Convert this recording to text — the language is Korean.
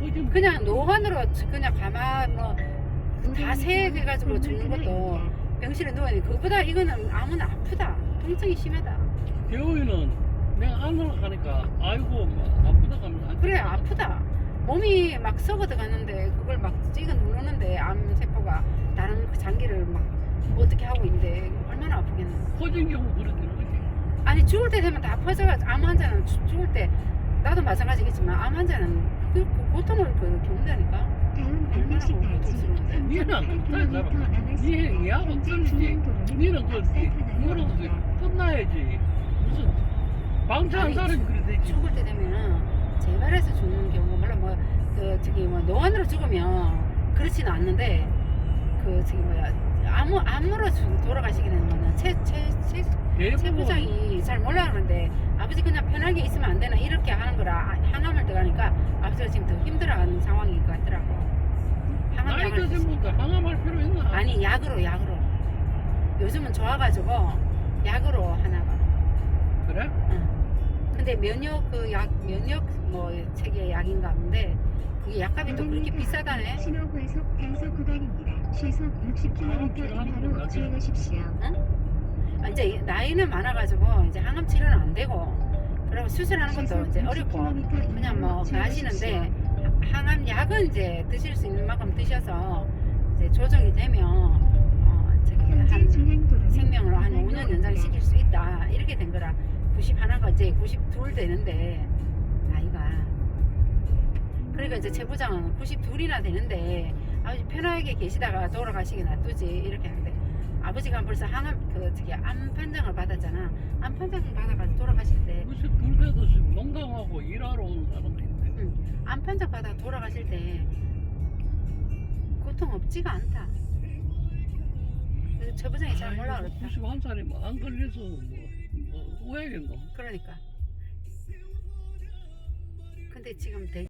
거짓 그냥 노환으로 그냥 가만 뭐다 세해가지고 죽는 것도 병실에 누워있는 그보다 이거는 아무나 아프다. 통증이 심하다. 겨울에는 내가 안으로 가니까 아이고 뭐 아프다 안 그래 아프다. 몸이 막 썩어도 가는데 그걸 막 찍어 누르는데 암 세포가 다른 그 장기를 막 어떻게 하고 있는데 얼마나 아프겠나. 퍼진 경우 그렇다는 거지. 아니 죽을 때 되면 다 퍼져가지고 암 환자는 죽- 죽을 때 나도 마찬가지겠지만 암 환자는 그, 그 고통을 그 겪는다니까. 얼마나 안내시까지 고통스러운데. 니는. 니 니하고 틀리지. 니는 그렇지. 끝나야지. 무슨 방치한 사람이 그래 되지. 죽을 때 되면은 재발해서 죽는 경우가 물론 뭐그 저기 뭐 노안으로 죽으면 그렇지는 않는데 그 저기 뭐야 암으 암으로 죽- 돌아가시게 되는 거는 최최최 최 대부분 부장이 잘 몰라 그러는데 아버지 그냥 편하게 있으면 안 되나 이렇게 하는 거라 항암을 들어가니까 아버지가 지금 더 힘들어하는 상황인 것 같더라고. 항암 나이가 약을 전부터 항암할 필요 있나? 아니 약으로 약으로 요즘은 좋아가지고 약으로 하나 봐. 그래? 응. 근데 면역 그 약 면역 뭐 체계 약인가 본데 그게 약값이 또 그렇게 비싸다네. 신호 과속 단속 구간입니다. 시속 60km 이하로 주행하십시오. 아, 이제 나이는 많아가지고 이제 항암 치료는 안 되고 그리고 수술하는 것도 이제 어렵고 그냥 뭐 하시는데 항암 약은 이제 드실 수 있는 만큼 드셔서 이제 조정이 되면 어 저기 한 생명을 한 5년 연장시킬 수 있다. 이렇게 된 거라 90 하나가 이제 92 되는데 나이가. 그러니까 이제 최 부장은 92이나 되는데 아버지 편하게 계시다가 돌아가시게 놔두지. 이렇게 하는데 아버지가 벌써 항암 그 저기 암 판정을 받았잖아 암 판정 받아가지고 돌아가실 때 무슨 지금 농담하고 일하러 오는 사람도 있는데 암 판정 받아 돌아가실 때 고통 없지가 않다. 그래서 최 부장이 잘 몰라 그랬다. 91살이 뭐안 걸려서 뭐, 뭐 후회겠노? 그러니까. 근데 지금 대,